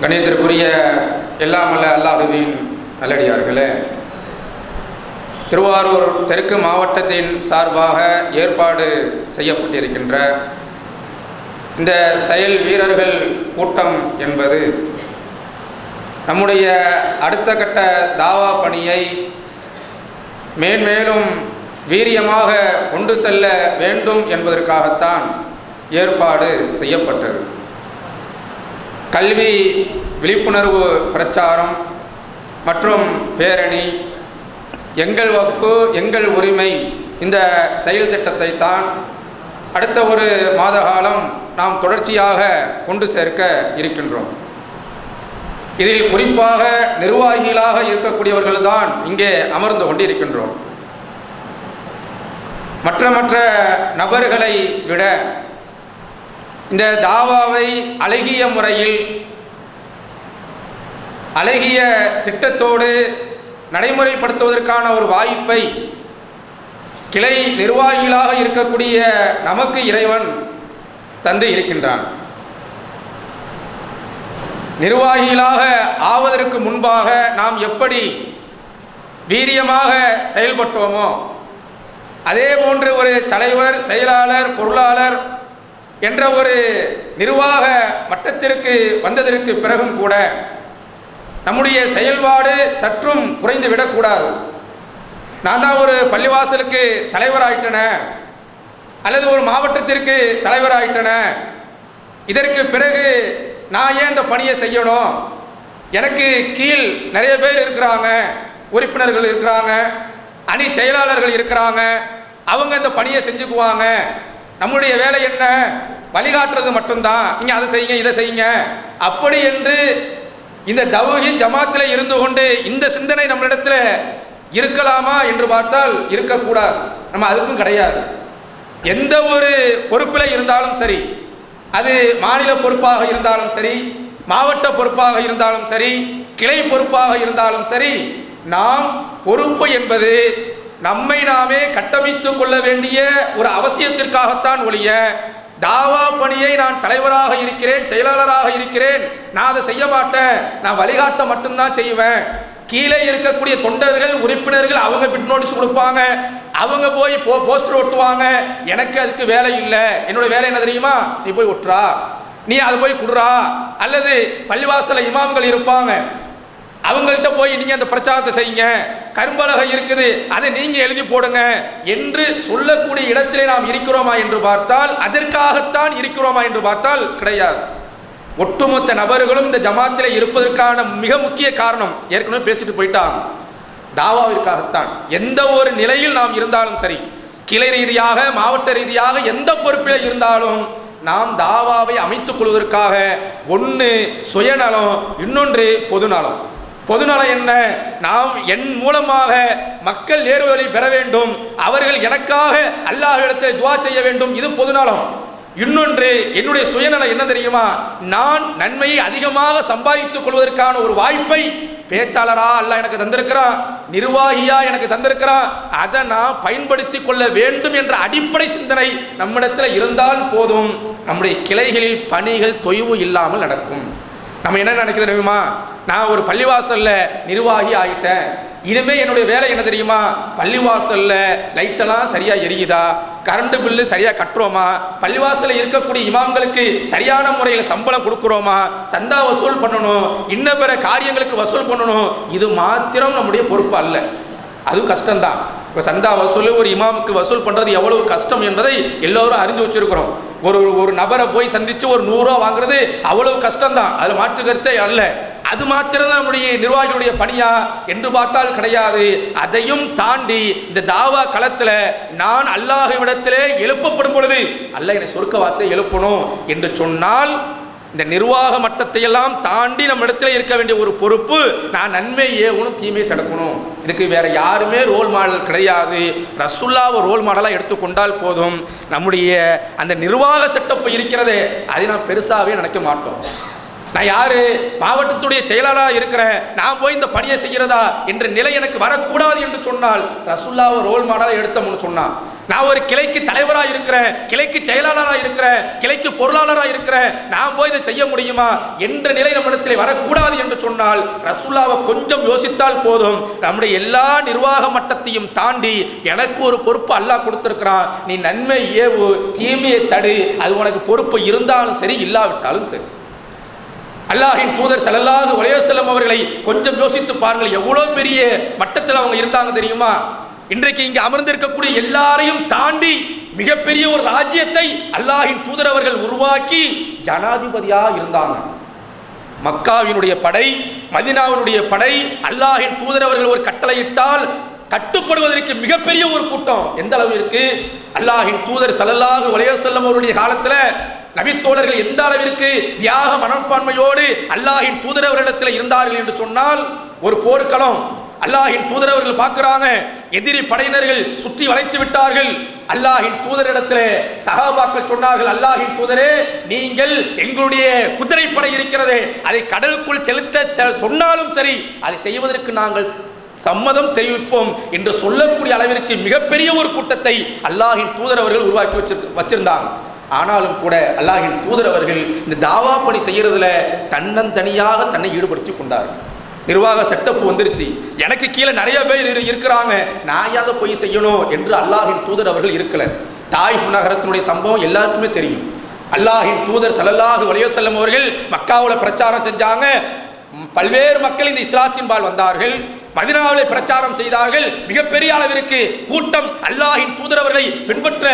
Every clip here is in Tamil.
கணியத்திற்குரிய எல்லாம் அல்ல அல்லாஹுவின் நல்லடியார்களே. திருவாரூர் தெற்கு மாவட்டத்தின் சார்பாக ஏற்பாடு செய்யப்பட்டிருக்கின்ற இந்த செயல் வீரர்கள் கூட்டம் என்பது நம்முடைய அடுத்த கட்ட தாவா பணியை மேன்மேலும் வீரியமாக கொண்டு செல்ல வேண்டும் என்பதற்காகத்தான் ஏற்பாடு செய்யப்பட்டது. கல்வி விழிப்புணர்வு பிரச்சாரம் மற்றும் பேரணி எங்கள் வகுப்பு எங்கள் உரிமை இந்த செயல் திட்டத்தை தான் அடுத்த ஒரு மாத காலம் நாம் தொடர்ச்சியாக கொண்டு சேர்க்க இருக்கின்றோம். இதில் குறிப்பாக நிர்வாகிகளாக இருக்கக்கூடியவர்கள் தான் இங்கே அமர்ந்து கொண்டிருக்கின்றோம். மற்ற மற்ற நபர்களை விட இந்த தாவாவை அழகிய முறையில் அழகிய திட்டத்தோடு நடைமுறைப்படுத்துவதற்கான ஒரு வாய்ப்பை கிளை நிர்வாகிகளாக இருக்கக்கூடிய நமக்கு இறைவன் தந்து இருக்கின்றான். நிர்வாகிகளாக ஆவதற்கு முன்பாக நாம் எப்படி வீரியமாக செயல்பட்டோமோ அதே போன்று ஒரு தலைவர் செயலாளர் பொருளாளர் என்ற ஒரு நிர்வாக மட்டத்திற்கு வந்ததற்கு பிறகும் கூட நம்முடைய செயல்பாடு சற்றும் குறைந்து விடக்கூடாது நான் தான் ஒரு பள்ளிவாசலுக்கு தலைவராயிட்டன அல்லது ஒரு மாவட்டத்திற்கு தலைவராயிட்டன இதற்கு பிறகு நான் ஏன் இந்த பணியை செய்யணும்? எனக்கு கீழ் நிறைய பேர் இருக்கிறாங்க உறுப்பினர்கள் இருக்கிறாங்க அணி செயலாளர்கள் இருக்கிறாங்க அவங்க இந்த பணியை செஞ்சுக்குவாங்க. நம்முடைய வேலை என்ன? வழிகாட்டுறது மட்டும்தான். நீங்கள் அதை செய்யுங்க இதை செய்யுங்க. அப்படி என்று இந்த தவுகி ஜமாத்தில் இருந்து கொண்டு இந்த சிந்தனை நம்மளிடத்தில் இருக்கலாமா என்று பார்த்தால் இருக்கக்கூடாது. நம்ம அதுக்கும் கிடையாது. எந்த ஒரு பொறுப்பில் இருந்தாலும் சரி அது மாநில பொறுப்பாக இருந்தாலும் சரி மாவட்ட பொறுப்பாக இருந்தாலும் சரி கிளை பொறுப்பாக இருந்தாலும் சரி நாம் பொறுப்பு என்பது நம்மை நாமே கட்டமைத்து கொள்ள வேண்டிய ஒரு அவசியத்திற்காகத்தான் ஒழிய தாவா பணியை நான் தலைவராக இருக்கிறேன் செயலாளராக இருக்கிறேன். நான் அதை செய்ய மாட்டேன். நான் வழிகாட்ட மட்டும்தான் செய்வேன். கீழே இருக்கக்கூடிய தொண்டர்கள் உறுப்பினர்கள் அவங்க பிட் நோட்டீஸ் கொடுப்பாங்க. அவங்க போய் போ போஸ்டர் ஒட்டுவாங்க. எனக்கு அதுக்கு வேலை இல்லை. என்னோட வேலை என்ன தெரியுமா? நீ போய் ஒட்டுறா. நீ அதை போய் குடுறா. அல்லது பள்ளிவாசல இமாம்கள் இருப்பாங்க. அவங்கள்ட்ட போய் நீங்க அந்த பிரச்சாரத்தை செய்யுங்க. கரும்பலகம் இருக்குது அதை நீங்க எழுதி போடுங்க. என்று சொல்லக்கூடிய இடத்திலே நாம் இருக்கிறோமா என்று பார்த்தால் அதற்காகத்தான் இருக்கிறோமா என்று பார்த்தால் கிடையாது. ஒட்டுமொத்த நபர்களும் இந்த ஜமாத்தில் இருப்பதற்கான மிக முக்கிய காரணம் ஏற்கனவே பேசிட்டு போயிட்டாங்க தாவாவிற்காகத்தான். எந்த ஒரு நிலையில் நாம் இருந்தாலும் சரி கிளை ரீதியாக மாவட்ட ரீதியாக எந்த பொறுப்பில் இருந்தாலும் நாம் தாவாவை அமைத்துக் கொள்வதற்காக ஒன்று சுயநலம் இன்னொன்று பொதுநலம். பொதுநலம் என்ன? நாம் என் மூலமாக மக்கள் நேர்வுகளை பெற வேண்டும். அவர்கள் எனக்காக அல்லாஹ்விடத்தில் துவா செய்ய வேண்டும். இது பொதுநலம். இன்னொன்று என்னுடைய சுயநலம் என்ன தெரியுமா? நான் நன்மையை அதிகமாக சம்பாதித்துக் கொள்வதற்கான ஒரு வாய்ப்பை பேச்சாளரா அல்ல எனக்கு தந்திருக்கிறான் நிர்வாகியா எனக்கு தந்திருக்கிறான் அதை நான் பயன்படுத்தி கொள்ள வேண்டும் என்ற அடிப்படை சிந்தனை நம்மிடத்தில் இருந்தால் போதும். நம்முடைய கிளைகளில் பணிகள் தொய்வு இல்லாமல் நடக்கும். நம்ம என்ன நினைக்கிறது தெரியுமா? நான் ஒரு பள்ளிவாசலில் நிர்வாகி ஆகிட்டேன் இனிமேல் என்னுடைய வேலை என்ன தெரியுமா? பள்ளிவாசலில் லைட்டெல்லாம் சரியாக எரியுதா? கரண்ட் பில்லு சரியாக கட்டுறோமா? பள்ளிவாசலில் இருக்கக்கூடிய இமாம்களுக்கு சரியான முறையில் சம்பளம் கொடுக்குறோமா? சந்தா வசூல் பண்ணணும். இன்ன பிற காரியங்களுக்கு வசூல் பண்ணணும். இது மாத்திரம் நம்முடைய பொறுப்பு அல்ல. அதுவும் கஷ்டம்தான். இப்போ சந்தா வசூல் ஒரு இமாமுக்கு வசூல் பண்ணுறது எவ்வளவு கஷ்டம் என்பதை எல்லோரும் அறிந்து வச்சுருக்கிறோம். ஒரு ஒரு நபரை போய் சந்தித்து ஒரு நூறுரூவா வாங்குறது அவ்வளவு கஷ்டம்தான். அதில் மாற்று கருத்தே அல்ல. அது மாத்திரம்தான் நம்முடைய நிர்வாகிகளுடைய பணியா என்று பார்த்தால் கிடையாது. அதையும் தாண்டி இந்த தாவா களத்தில் நான் அல்லாஹ்விடத்திலே எழுப்பப்படும் பொழுது அல்ல என்னை சொர்க்கவாசியை எழுப்பணும் என்று சொன்னால் இந்த நிர்வாக மட்டத்தை எல்லாம் தாண்டி நம்ம இடத்துல இருக்க வேண்டிய ஒரு பொறுப்பு நான் நன்மை ஏவணும் தீமையை தடுக்கணும். இதுக்கு வேற யாருமே ரோல் மாடல் கிடையாது. ரசுல்லாவை ரோல் மாடலாக எடுத்துக்கொண்டால் போதும். நம்முடைய அந்த நிர்வாக செட்டப் இருக்கிறதே அதை நாம் பெருசாகவே நினைக்க மாட்டோம். நான் யாரு? மாவட்டத்துடைய செயலாளராக இருக்கிறேன் நான் போய் இந்த பணியை செய்கிறதா? என்ற நிலை எனக்கு வரக்கூடாது என்று சொன்னால் ரசுல்லாவை ரோல் மாடலாக எடுத்தோம்னு சொன்னான். நான் ஒரு கிளைக்கு தலைவராக இருக்கிறேன் கிளைக்கு செயலாளராக இருக்கிறேன் கிளைக்கு பொருளாளராக இருக்கிறேன் நான் போய் இதை செய்ய முடியுமா? என்ற நிலை நம்மிடத்தில் வரக்கூடாது என்று சொன்னால் ரசுல்லாவை கொஞ்சம் யோசித்தால் போதும். நம்முடைய எல்லா நிர்வாக மட்டத்தையும் தாண்டி எனக்கு ஒரு பொறுப்பு அல்லாஹ் கொடுத்துருக்கிறான். நீ நன்மை ஏவு தீமையை தடு. அது உனக்கு பொறுப்பு இருந்தாலும் சரி இல்லாவிட்டாலும் சரி. அல்லாஹின் தூதர் ஸல்லல்லாஹு அலைஹி அவர்களை கொஞ்சம் யோசித்து பாருங்கள். எவ்வளோ பெரிய மட்டத்தில் அவங்க இருந்தாங்க தெரியுமா? இன்றைக்கு இங்கே அமர்ந்திருக்கக்கூடிய எல்லாரையும் தாண்டி மிகப்பெரிய ஒரு ராஜ்யத்தை அல்லாஹின் தூதர் அவர்கள் உருவாக்கி ஜனாதிபதியாக இருந்தாங்க. மக்காவினுடைய படை மதினாவினுடைய படை அல்லாஹின் தூதர் அவர்கள் ஒரு கட்டளையிட்டால் கட்டுப்படுவதற்கு மிகப்பெரிய ஒரு கூட்டம். எந்த அளவிற்கு அல்லாஹின் தூதர் ஸல்லல்லாஹு அலைஹி வஸல்லம் அவருடைய காலத்தில் நபித்தோழர்கள் எந்த அளவிற்கு தியாக மனப்பான்மையோடு அல்லாஹின் தூதரவரிடத்தில் இருந்தார்கள் என்று சொன்னால் ஒரு போர்க்களம். அல்லாஹின் தூதரவர்கள் பார்க்கிறாங்க எதிரி படையினர்கள் சுற்றி வளைத்து விட்டார்கள். அல்லாஹின் தூதரிடத்தில் சகாபாக்கள் சொன்னார்கள் அல்லாஹின் தூதரே நீங்கள் எங்களுடைய குதிரைப்படை இருக்கிறதே. அதை கடலுக்குள் செலுத்த சொன்னாலும் சரி அதை செய்வதற்கு நாங்கள் சம்மதம் தெரிவிப்போம் என்று சொல்லக்கூடிய அளவிற்கு மிகப்பெரிய ஒரு கூட்டத்தை அல்லாஹின் தூதரவர்கள் உருவாக்கி வச்சிரு வச்சிருந்தாங்க. ஆனாலும் கூட அல்லாஹின் தூதர் அவர்கள் இந்த தாவா பணி செய்யறதுல தன்னந்தனியாக தன்னை ஈடுபடுத்தி கொண்டார். நிர்வாக செட்டப் வந்துருச்சு. எனக்கு கீழே நிறைய பேர் இருக்கிறாங்க. நான் யாத போய் செய்யணும் என்று அல்லாஹின் தூதர் அவர்கள் இருக்கல. தாய்ஃப் நகரத்தினுடைய சம்பவம் எல்லாருக்குமே தெரியும். அல்லாஹின் தூதர் சலல்லாஹு அலைஹி அவர்கள் மக்காவில் பிரச்சாரம் செஞ்சாங்க. பல்வேறு மக்கள் இந்த இஸ்லாத்தின் பால் வந்தார்கள். மதினாவில் பிரச்சாரம் செய்தார்கள். மிகப்பெரிய அளவிற்கு கூட்டம் அல்லாஹின் தூதர் அவர்களை பின்பற்ற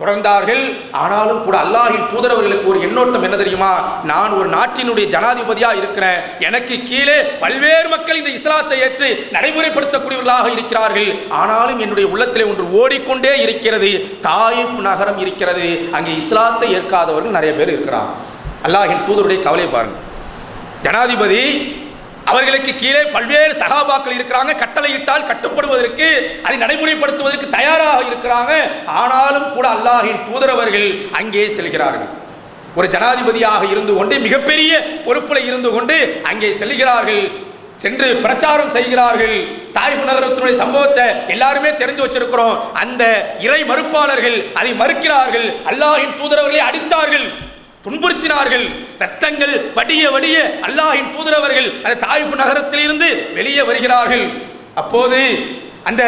தொடர்ந்தார்கள். ஆனாலும் கூட அல்லாஹின் தூதரவர்களுக்கு ஒரு எண்ணோட்டம் என்ன தெரியுமா? நான் ஒரு நாட்டினுடைய ஜனாதிபதியாக இருக்கிறேன். எனக்கு கீழே பல்வேறு மக்கள் இந்த இஸ்லாத்தை ஏற்று நடைமுறைப்படுத்தக்கூடியவர்களாக இருக்கிறார்கள். ஆனாலும் என்னுடைய உள்ளத்திலே ஒன்று ஓடிக்கொண்டே இருக்கிறது. தாயிஃப் நகரம் இருக்கிறது. அங்கே இஸ்லாத்தை ஏற்காதவர்கள் நிறைய பேர் இருக்கிறார் அல்லாஹின் தூதருடைய கவலை பாருங்கள் ஜனாதிபதி அவர்களுக்கு கீழே பல்வேறு சகாபாக்கள் இருக்கிறாங்க. கட்டளையிட்டால் கட்டுப்படுவதற்கு அதை நடைமுறைப்படுத்துவதற்கு தயாராக இருக்கிறாங்க. ஆனாலும் கூட அல்லாஹின் தூதரவர்கள் அங்கே செல்கிறார்கள். ஒரு ஜனாதிபதியாக இருந்து கொண்டு மிகப்பெரிய பொறுப்பில் இருந்து கொண்டு அங்கே செல்கிறார்கள். சென்று பிரச்சாரம் செய்கிறார்கள். தாய்ப்பு நகரத்தினுடைய சம்பவத்தை எல்லாருமே தெரிஞ்சு வச்சிருக்கிறோம். அந்த இறை மறுப்பாளர்கள் அதை மறுக்கிறார்கள். அல்லாஹின் தூதரவர்களை அடித்தார்கள். துன்புறுத்தினார்கள். ரத்தங்கள் வடிய வடிய அல்லாஹின் தூதரவர்கள் அந்த தாய்ப்பு நகரத்திலிருந்து வெளியே வருகிறார்கள். அப்போது அந்த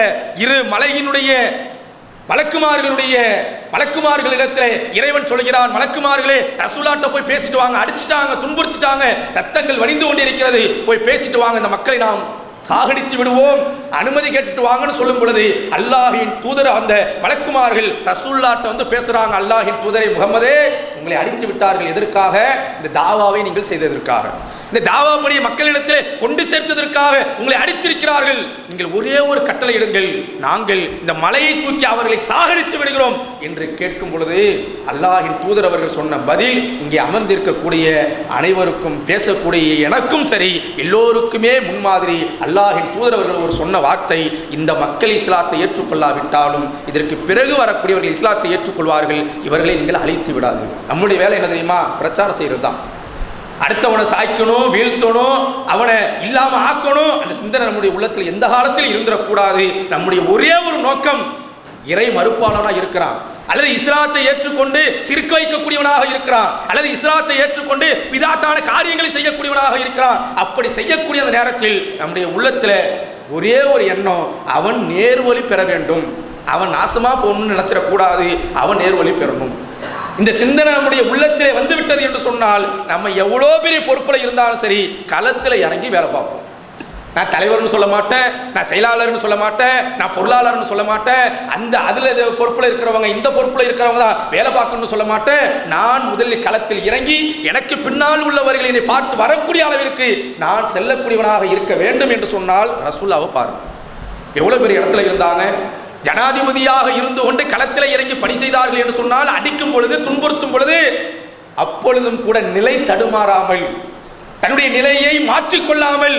இரு மலையினுடைய மலக்குமார்களுடைய மலக்குமார்களிடத்தில் இறைவன் சொல்கிறான் மலக்குமார்களே ரசூலாட்ட போய் பேசிட்டு வாங்க அடிச்சிட்டாங்க துன்புறுத்திட்டாங்க ரத்தங்கள் வடிந்து கொண்டிருக்கிறது போய் பேசிட்டு வாங்க இந்த மக்களை நாம் சாகடித்து விடுவோம். அனுமதி கேட்டுட்டு வாங்கன்னு சொல்லும் பொழுது அல்லாஹின் தூதர் அந்த மலக்குமார்கள் ரசூல்லாட்ட வந்து பேசுறாங்க அல்லாஹின் தூதரை முகமதே உங்களை அடித்து விட்டார்கள் எதற்காக? இந்த தாவாவை நீங்கள் செய்ததற்காக. இந்த தாவா பணியை மக்களிடத்தில் கொண்டு சேர்த்ததற்காக உங்களை அடித்திருக்கிறார்கள். நீங்கள் ஒரே ஒரு கட்டளை இடுங்கள். நாங்கள் இந்த மலையை தூக்கி அவர்களை சாகடித்து விடுகிறோம் என்று கேட்கும் பொழுது அல்லாஹின் தூதர் அவர்கள் சொன்ன பதில் இங்கே அமர்ந்திருக்கக்கூடிய அனைவருக்கும் பேசக்கூடிய எனக்கும் சரி எல்லோருக்குமே முன்மாதிரி அல்லாஹின் தூதர் அவர்கள் ஒரு சொன்ன வார்த்தை இந்த மக்கள் இஸ்லாத்தை ஏற்றுக்கொள்ளாவிட்டாலும் இதற்கு பிறகு வரக்கூடியவர்கள் இஸ்லாத்தை ஏற்றுக்கொள்வார்கள் இவர்களை நீங்கள் அழித்து விடாது நம்முடைய வேலை என்ன தெரியுமா? பிரச்சாரம் செய்கிறது தான் அடுத்தவனை சாய்க்கணும் வீழ்த்தணும் அவனை இல்லாமல் ஆக்கணும் அந்த சிந்தனை நம்முடைய உள்ளத்தில் எந்த காலத்தில் இருந்துடக்கூடாது நம்முடைய ஒரே ஒரு நோக்கம் இறை மறுப்பாளனாக இருக்கிறான். அல்லது இஸ்லாத்தை ஏற்றுக்கொண்டு சிரிக்க வைக்கக்கூடியவனாக இருக்கிறான். அல்லது இஸ்லாத்தை ஏற்றுக்கொண்டு விதாத்தான காரியங்களை செய்யக்கூடியவனாக இருக்கிறான். அப்படி செய்யக்கூடிய அந்த நேரத்தில் நம்முடைய உள்ளத்தில் ஒரே ஒரு எண்ணம் அவன் நேர்வழி பெற வேண்டும். அவன் நாசமாக போகணும்னு நினைச்சிடக்கூடாது அவன் நேர்வழி பெறணும். இந்த சிந்தனை நம்முடைய உள்ளத்திலே வந்துவிட்டது என்று சொன்னால் நம்ம எவ்வளோ பெரிய பொறுப்பில் இருந்தாலும் சரி களத்தில் இறங்கி வேலை பார்ப்போம். நான் தலைவர்னு சொல்ல மாட்டேன் நான் செயலாளர்னு சொல்ல மாட்டேன் நான் பொருளாளர்னு சொல்ல மாட்டேன். அந்த அதில் பொறுப்பில் இருக்கிறவங்க இந்த பொறுப்பில் இருக்கிறவங்க தான் வேலை பார்க்கணும்னு சொல்ல மாட்டேன். நான் முதலில் களத்தில் இறங்கி எனக்கு பின்னால் உள்ளவர்கள் என்னை பார்த்து வரக்கூடிய அளவிற்கு நான் செல்லக்கூடியவனாக இருக்க வேண்டும் என்று சொன்னால் ரசூல்லாவை பாருங்கள் எவ்வளோ பெரிய இடத்துல இருந்தாங்க? ஜனாதிபதியாக இருந்து கொண்டு களத்தில் இறங்கி பணி செய்தார்கள் என்று சொன்னால் அடிக்கும் பொழுது துன்புறுத்தும் பொழுது அப்பொழுதும் கூட நிலை தடுமாறாமல் தன்னுடைய நிலையை மாற்றிக்கொள்ளாமல்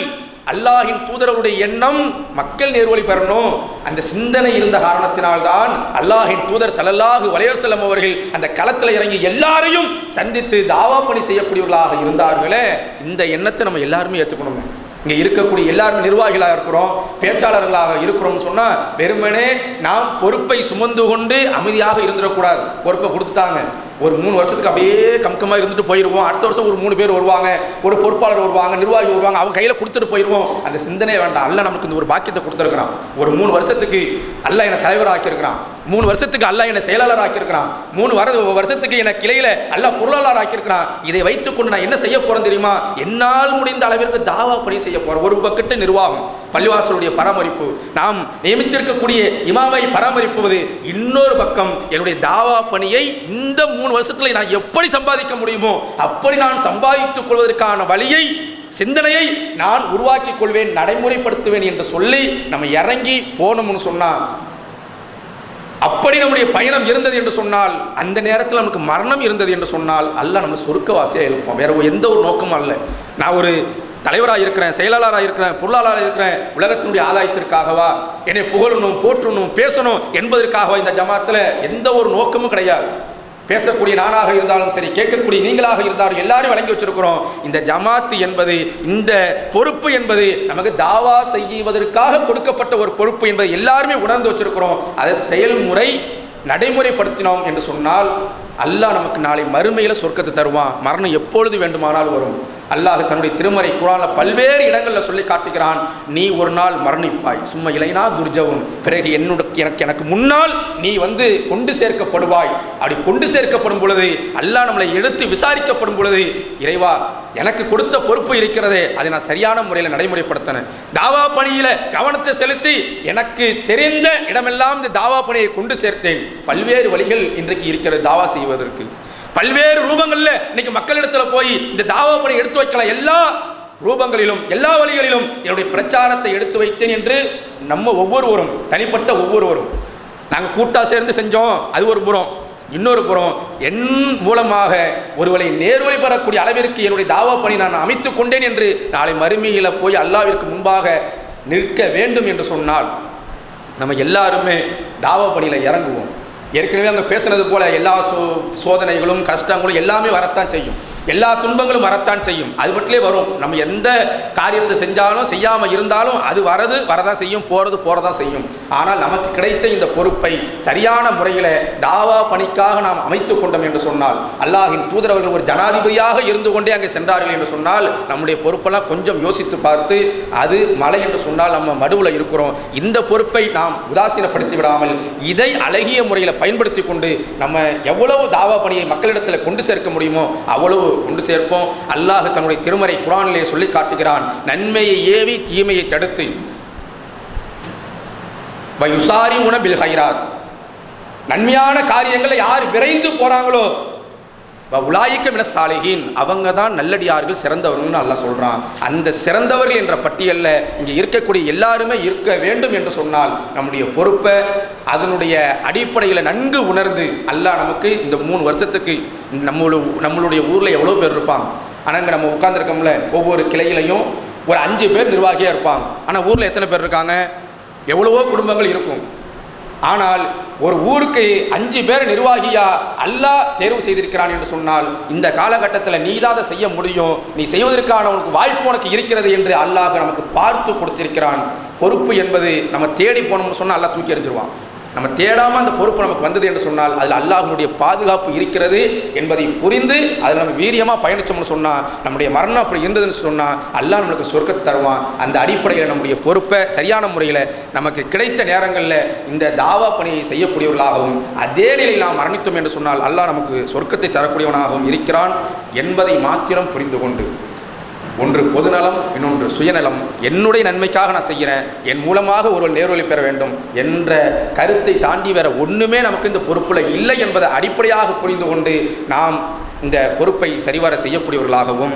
அல்லாஹின் தூதரவுடைய எண்ணம் மக்கள் நேர்வழி பெறணும். அந்த சிந்தனை இருந்த காரணத்தினால்தான் அல்லாஹின் தூதர் சலல்லாஹு அலைஹி அவர்கள் அந்த களத்தில் இறங்கி எல்லாரையும் சந்தித்து தாவா பணி செய்யக்கூடியவர்களாக இருந்தார்களே. இந்த எண்ணத்தை நம்ம எல்லாருமே ஏற்றுக்கணுங்க இங்கே இருக்கக்கூடிய எல்லாருமே நிர்வாகிகளாக இருக்கிறோம் பேச்சாளர்களாக இருக்கிறோம்னு சொன்னால் வெறுமனே நாம் பொறுப்பை சுமந்து கொண்டு அமைதியாக இருந்துடக்கூடாது. பொறுப்பை கொடுத்துட்டாங்க. ஒரு மூணு வருஷத்துக்கு அப்படியே கம்கமாக இருந்துட்டு போயிடுவோம் அடுத்த வருஷம் ஒரு மூணு பேர் வருவாங்க. ஒரு பொறுப்பாளர் வருவாங்க நிர்வாகி வருவாங்க. அவங்க கையில் கொடுத்துட்டு போயிடுவோம் அந்த சிந்தனை வேண்டாம். அல்ல நமக்கு இந்த ஒரு பாக்கியத்தை கொடுத்துருக்கிறான். ஒரு மூணு வருஷத்துக்கு அல்ல என்னை தலைவர் ஆக்கியிருக்கிறான் மூணு வருஷத்துக்கு அல்ல என்னை செயலாளர் ஆக்கியிருக்கிறான் மூணு வர வருஷத்துக்கு என்னை கிளையில அல்ல பொருளாளர் ஆக்கியிருக்கிறான் இதை வைத்துக்கொண்டு நான் என்ன செய்ய போகிறேன் தெரியுமா? என்னால் முடிந்த அளவிற்கு தாவா பணி செய்ய போகிறேன் ஒரு பக்கத்து நிர்வாகம். பள்ளிவாசலுடைய பராமரிப்பு. நாம் நியமித்திருக்கக்கூடிய இமாமை பராமரிப்பது இன்னொரு பக்கம் என்னுடைய தாவா பணியை இந்த மூணு வருஷத்துல நான் எப்படி சம்பாதிக்க முடியுமோ அப்படி நான் சம்பாதித்துக் கொள்வதற்கான வழியை சிந்தனையை நான் உருவாக்கிக் கொள்வேன் நடைமுறைப்படுத்துவேன் என்று சொல்லி நம்ம இறங்கி போனோம்னு சொன்னால் அப்படி நம்முடைய பயணம் இருந்தது என்று சொன்னால் அந்த நேரத்தில் நமக்கு மரணம் இருந்தது என்று சொன்னால் அல்ல நம்ம சொருக்கவாசியாக இருப்போம் வேற எந்த ஒரு நோக்கமும் அல்ல. நான் ஒரு தலைவராக இருக்கிறேன் செயலாளராக இருக்கிறேன் பொருளாளராக இருக்கிறேன் உலகத்தினுடைய ஆதாயத்திற்காகவா என்னை புகழணும் போற்றணும் பேசணும் என்பதற்காகவா இந்த ஜமாத்தில் எந்த ஒரு நோக்கமும் கிடையாது. பேசக்கூடிய நானாக இருந்தாலும் சரி கேட்கக்கூடிய நீங்களாக இருந்தாலும் எல்லாரும் வழங்கி வச்சிருக்கிறோம். இந்த ஜமாத்து என்பது இந்த பொறுப்பு என்பது நமக்கு தாவா செய்வதற்காக கொடுக்கப்பட்ட ஒரு பொறுப்பு என்பதை எல்லாருமே உணர்ந்து வச்சிருக்கிறோம். அதை செயல்முறை நடைமுறைப்படுத்தினோம் என்று சொன்னால் அல்லாஹ் நமக்கு நாளை மறுமையில் சொர்க்கத்தை தருவான். மரணம் எப்பொழுது வேண்டுமானாலும் வரும். அல்லாஹ் தன்னுடைய திருமறை குரானில் பல்வேறு இடங்களில் சொல்லி காட்டுகிறான். நீ ஒரு நாள் மரணிப்பாய். சும்மா இலைனா துர்ஜவும் பிறகு என்னுடைய எனக்கு எனக்கு முன்னால் நீ வந்து கொண்டு சேர்க்கப்படுவாய். அப்படி கொண்டு சேர்க்கப்படும் பொழுது அல்லாஹ் நம்மளை எடுத்து விசாரிக்கப்படும் பொழுது இறைவா எனக்கு கொடுத்த பொறுப்பு இருக்கிறதே. அதை நான் சரியான முறையில் நடைமுறைப்படுத்தினேன். தாவா பணியில் கவனத்தை செலுத்தி எனக்கு தெரிந்த இடமெல்லாம் இந்த தாவா பணியை கொண்டு சேர்த்தேன். பல்வேறு வழிகள் இன்றைக்கு இருக்கிறது தாவா செய்வதற்கு. பல்வேறு ரூபங்களில் இன்னைக்கு மக்களிடத்தில் போய் இந்த தாவா பணி எடுத்து வைக்கலாம் எல்லா ரூபங்களிலும் எல்லா வழிகளிலும் என்னுடைய பிரச்சாரத்தை எடுத்து வைத்தேன் என்று நம்ம ஒவ்வொருவரும் தனிப்பட்ட ஒவ்வொருவரும் நாங்கள் கூட்டாக சேர்ந்து செஞ்சோம். அது ஒரு புறம். இன்னொரு புறம் என் மூலமாக ஒருவரை நேர்வழி பெறக்கூடிய அளவிற்கு என்னுடைய தாவா பணி நான் அமைத்து கொண்டேன் என்று நாளை மறுமையில் போய் அல்லாவிற்கு முன்பாக நிற்க வேண்டும் என்று சொன்னால் நம்ம எல்லாருமே தாவா பணியில் இறங்குவோம். ஏற்கனவே அங்கே பேசுனது போல் எல்லா சோ சோதனைகளும் கஷ்டங்களும் எல்லாமே வரத்தான் செய்யும். எல்லா துன்பங்களும் வரத்தான் செய்யும். அது பற்றிலே வரும். நம்ம எந்த காரியத்தை செஞ்சாலும் செய்யாமல் இருந்தாலும் அது வரது வரதான் செய்யும் போகிறது போகிறதான் செய்யும். ஆனால் நமக்கு கிடைத்த இந்த பொறுப்பை சரியான முறையில் தாவா பணிக்காக நாம் அமைத்து கொண்டோம் என்று சொன்னால் அல்லாஹின் தூதரவர்கள் ஒரு ஜனாதிபதியாக இருந்து கொண்டே அங்கே சென்றார்கள் என்று சொன்னால் நம்முடைய பொறுப்பெல்லாம் கொஞ்சம் யோசித்து பார்த்து அது மலை என்று சொன்னால் நம்ம மடுவில் இருக்கிறோம். இந்த பொறுப்பை நாம் உதாசீனப்படுத்தி விடாமல் இதை அழகிய முறையில் பயன்படுத்தி கொண்டு நம்ம எவ்வளவு தாவா பணியை மக்களிடத்தில் கொண்டு சேர்க்க முடியுமோ அவ்வளவு கொண்டு சேர்ப்போம். அல்லாஹ் தன்னுடைய திருமறை குரானிலே சொல்லி காட்டுகிறான். நன்மையை ஏவி தீமையை தடுத்து. வயுசாரி உன ஹைராத் நன்மையான காரியங்களை யார் விரைந்து போறாங்களோ உலாய்க்க மின சாலிகின் அவங்க தான் நல்லடியார்கள் சிறந்தவர்கள்னு நல்லா சொல்கிறான் அந்த சிறந்தவர்கள் என்ற பட்டியலில் இங்கே இருக்கக்கூடிய எல்லாருமே இருக்க வேண்டும் என்று சொன்னால் நம்முடைய பொறுப்பை அதனுடைய அடிப்படையில் நன்கு உணர்ந்து அல்லாஹ் நமக்கு இந்த மூணு வருஷத்துக்கு நம்மளு நம்மளுடைய ஊரில் எவ்வளோ பேர் இருப்பாங்க? ஆனால் இங்கே நம்ம உட்காந்துருக்கோம்ல ஒவ்வொரு கிளையிலையும் ஒரு அஞ்சு பேர் நிர்வாகியாக இருப்பாங்க. ஆனால் ஊரில் எத்தனை பேர் இருக்காங்க? எவ்வளவோ குடும்பங்கள் இருக்கும். ஆனால் ஒரு ஊருக்கு அஞ்சு பேர் நிர்வாகியா அல்லாஹ் தேர்வு செய்திருக்கிறான் என்று சொன்னால் இந்த காலகட்டத்தில் நீ தான் செய்ய முடியும். நீ செய்வதற்கான உனக்கு வாய்ப்பு உனக்கு இருக்கிறது என்று அல்லாஹ் நமக்கு பார்த்து கொடுத்திருக்கிறான். பொறுப்பு என்பது நம்ம தேடி போனோம்னு சொன்னால் அல்லா தூக்கி எறிஞ்சிருவான். நம்ம தேடாமல் அந்த பொறுப்பு நமக்கு வந்தது என்று சொன்னால் அதில் அல்லாஹ்வுடைய பாதுகாப்பு இருக்கிறது என்பதை புரிந்து அதில் நம்ம வீரியமாக பயணித்தோம்னு சொன்னால் நம்முடைய மரணம் அப்படி இருந்ததுன்னு சொன்னால் அல்லாஹ் நம்மளுக்கு சொர்க்கத்தை தருவான். அந்த அடிப்படையில் நம்முடைய பொறுப்பை சரியான முறையில் நமக்கு கிடைத்த நேரங்களில் இந்த தாவா பணியை செய்யக்கூடியவர்களாகவும் அதே நிலையில் நாம் மரணித்தோம் என்று சொன்னால் அல்லாஹ் நமக்கு சொர்க்கத்தை தரக்கூடியவனாகவும் இருக்கிறான் என்பதை மாத்திரம் புரிந்து கொண்டு. ஒன்று பொதுநலம் இன்னொன்று சுயநலம். என்னுடைய நன்மைக்காக நான் செய்கிறேன். என் மூலமாக ஒருவர் நேர்வழி பெற வேண்டும் என்ற கருத்தை தாண்டி வேற ஒன்றுமே நமக்கு இந்த பொறுப்பில் இல்லை என்பதை அடிப்படையாக புரிந்து கொண்டு நாம் இந்த பொறுப்பை சரிவர செய்யக்கூடியவர்களாகவும்